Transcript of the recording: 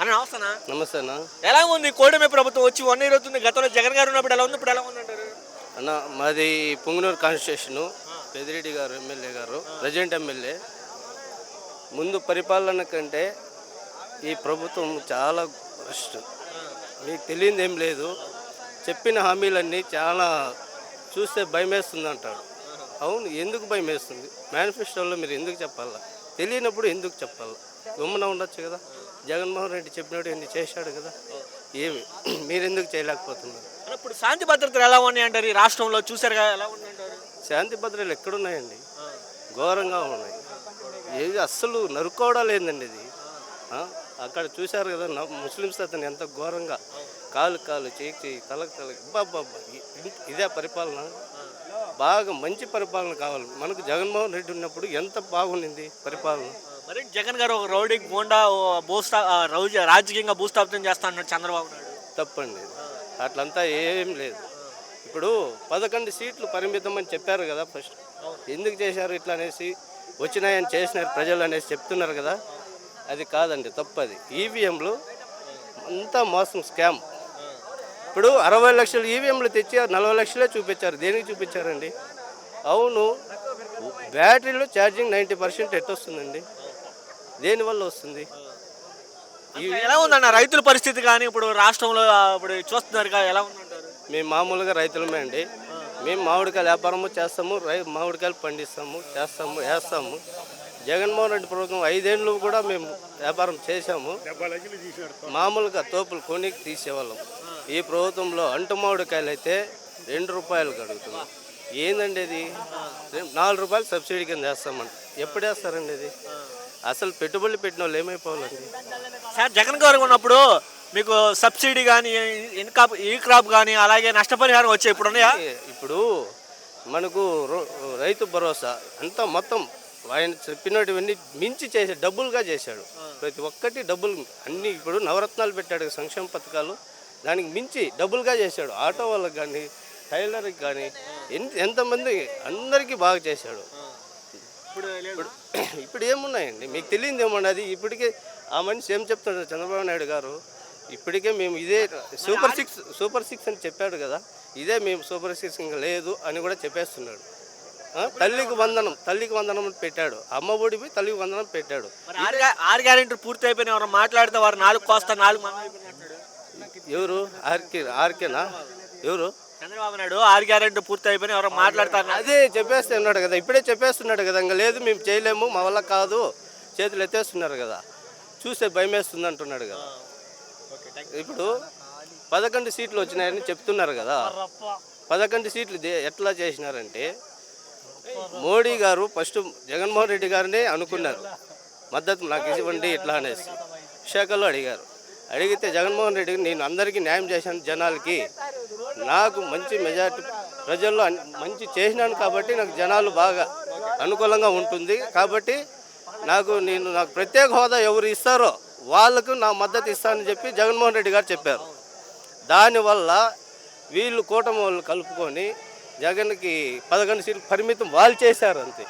అన్న నమస్తేనా? నమస్తే అన్న ఎలా ఉంది కూటమి ప్రభుత్వం? వచ్చి వన్ ఇయర్ అవుతుంది గతంలో జగన్ గారు ఉన్నప్పుడు ఎలా ఉంది ఇప్పుడు ఎలా ఉంది అంటారు? అన్న మాది పుంగనూరు కాన్స్టిట్యూషను పెదిరెడ్డి గారు ఎమ్మెల్యే గారు ప్రజెంట్ ఎమ్మెల్యే. ముందు పరిపాలన కంటే ఈ ప్రభుత్వం చాలా ఫస్ట్. మీకు తెలియదు ఏం లేదు. చెప్పిన హామీలన్నీ చాలా చూస్తే భయం వేస్తుంది అంటాడు అవును ఎందుకు భయం వేస్తుంది మేనిఫెస్టోలో మీరు ఎందుకు చెప్పాలా? తెలియనప్పుడు ఎందుకు చెప్పాలా? గమ్మున ఉండొచ్చు కదా. జగన్మోహన్ రెడ్డి చెప్పినట్టు ఎన్ని చేశాడు కదా. ఏమి? మీరు ఎందుకు చేయలేకపోతున్నారు ఇప్పుడు శాంతి భద్రతలు ఎలా ఉన్నాయి అంటారు ఈ రాష్ట్రంలో? చూసారు కదా ఎలా ఉంది అంటారు శాంతి భద్రతలు ఎక్కడున్నాయండి? ఘోరంగా ఉన్నాయి. ఏది అస్సలు నరుక్కోవడం లేదండి ఇది? అక్కడ చూశారు కదా ముస్లిమ్స్ అతను ఎంత ఘోరంగా. కాలు కాలు చేయి చేయి తలకు తలకు. బాబా ఇదే పరిపాలన. బాగా మంచి పరిపాలన కావాలి. మనకు జగన్మోహన్ రెడ్డి ఉన్నప్పుడు ఎంత బాగుండింది పరిపాలన? మరి జగన్ గారు ఒక రౌడీ గోండా ఓ భూస్థా రౌజ రాజకీయంగా భూస్థాపితం చేస్తా అన్నాడు చంద్రబాబు నాయుడు. తప్పండి. అట్లంతా ఏం లేదు. ఇప్పుడు పదకొండు సీట్లు పరిమితం అని చెప్పారు కదా ఫస్ట్. ఎందుకు చేశారు ఇట్లా అనేసి వచ్చినాయని చేసినారు ప్రజలు అనేసి చెప్తున్నారు కదా. అది కాదండి తప్పది. ఈవీఎంలు అంతా మోసం స్కామ్. ఇప్పుడు అరవై లక్షలు ఈవీఎంలు తెచ్చి నలభై లక్షలే చూపించారు. దేనికి చూపించారండి? అవును బ్యాటరీలో ఛార్జింగ్ నైంటీ పర్సెంట్ ఎట్టొస్తుందండి దేనివల్ల వస్తుంది? ఎలా ఉందన్న రైతుల పరిస్థితి కానీ ఇప్పుడు రాష్ట్రంలో ఇప్పుడు చూస్తున్నారు కదా ఎలా ఉందంటారు? మేము మామూలుగా రైతులమే అండి. మేము మామిడికాయలు వ్యాపారము చేస్తాము రై మామిడికాయలు పండిస్తాము చేస్తాము వేస్తాము. జగన్మోహన్ రెడ్డి ప్రభుత్వం ఐదేళ్ళు కూడా మేము వ్యాపారం చేశాము. మామూలుగా తోపులు కొని తీసేవాళ్ళం. ఈ ప్రభుత్వంలో అంటు మామిడికాయలు అయితే రెండు రూపాయలు కడుగుతున్నాం ఏందండి ఇది? నాలుగు రూపాయలు సబ్సిడీ కింద వేస్తామంట. ఎప్పుడు వేస్తారండి ఇది? అసలు పెట్టుబడులు పెట్టిన వాళ్ళు ఏమైపోవాలండి? సార్ జగన్ గారు ఉన్నప్పుడు మీకు సబ్సిడీ కానీ ఇన్కాప్ ఈ క్రాప్ కానీ అలాగే నష్టపరిహారం వచ్చాయి ఇప్పుడు ఉన్నాయా? ఇప్పుడు మనకు రైతు భరోసా అంతా మొత్తం ఆయన చెప్పినటువన్నీ మించి చేసే డబ్బులుగా చేశాడు. ప్రతి ఒక్కటి డబ్బులు అన్ని ఇప్పుడు నవరత్నాలు పెట్టాడు సంక్షేమ పథకాలు. దానికి మించి డబ్బులుగా చేశాడు. ఆటో వాళ్ళకి కానీ టైలర్కి కానీ ఎంత ఎంతమంది అందరికీ బాగా చేశాడు. ఇప్పుడు ఇప్పుడు ఏమున్నాయండి? మీకు తెలియదు ఏమన్నా అది ఇప్పటికే ఆ మనిషి ఏం చెప్తున్నాడు చంద్రబాబు నాయుడు గారు ఇప్పటికే మేము ఇదే సూపర్ సిక్స్ సూపర్ సిక్స్ అని చెప్పాడు కదా ఇదే మేము సూపర్ సిక్స్ ఇంకా లేదు అని కూడా చెప్పేస్తున్నాడు. తల్లికి వందనం తల్లికి వందనం అని పెట్టాడు. అమ్మ ఒడిపి తల్లికి వందనం పెట్టాడు. ఆరు గ్యా- ఆరు గ్యారెంటీ పూర్తి అయిపోయిన ఎవరు మాట్లాడితే వారు నాలుగు కోస్తా నాలుగు. ఎవరు? ఆర్కే ఆర్కేనా? ఎవరు? చంద్రబాబు నాయుడు ఆరు గ్యారెంటీ పూర్తి అయిపోయిన ఎవరు మాట్లాడతారు. అదే చెప్పేస్తున్నాడు కదా ఇప్పుడే చెప్పేస్తున్నాడు కదా ఇంకా లేదు మేము చేయలేము మా వల్ల కాదు చేతులు ఎత్తేస్తున్నారు కదా. చూస్తే భయం వేస్తుంది అంటున్నాడు కదా. ఇప్పుడు పదకొండు సీట్లు వచ్చినాయని చెప్తున్నారు కదా. పదకొండు సీట్లు ఎట్లా చేసినారంటే మోడీ గారు ఫస్ట్ జగన్మోహన్ రెడ్డి గారిని అనుకున్నారు. మద్దతు నాకు ఇవ్వండి ఇట్లా అనేసి. విశాఖలో అడిగారు. అడిగితే జగన్మోహన్ రెడ్డికి నేను అందరికీ న్యాయం చేశాను జనాలకి. నాకు మంచి మెజార్టీ ప్రజల్లో మంచి చేసినాను కాబట్టి నాకు జనాలు బాగా అనుకూలంగా ఉంటుంది. కాబట్టి నాకు నేను నాకు ప్రత్యేక హోదా ఎవరు ఇస్తారో వాళ్ళకు నా మద్దతు ఇస్తానని చెప్పి జగన్మోహన్ రెడ్డి గారు చెప్పారు. దానివల్ల వీళ్ళు కూటమి వాళ్ళు కలుపుకొని జగన్కి పదకొండు సీట్లు పరిమితం వాళ్ళు చేశారు అంతే.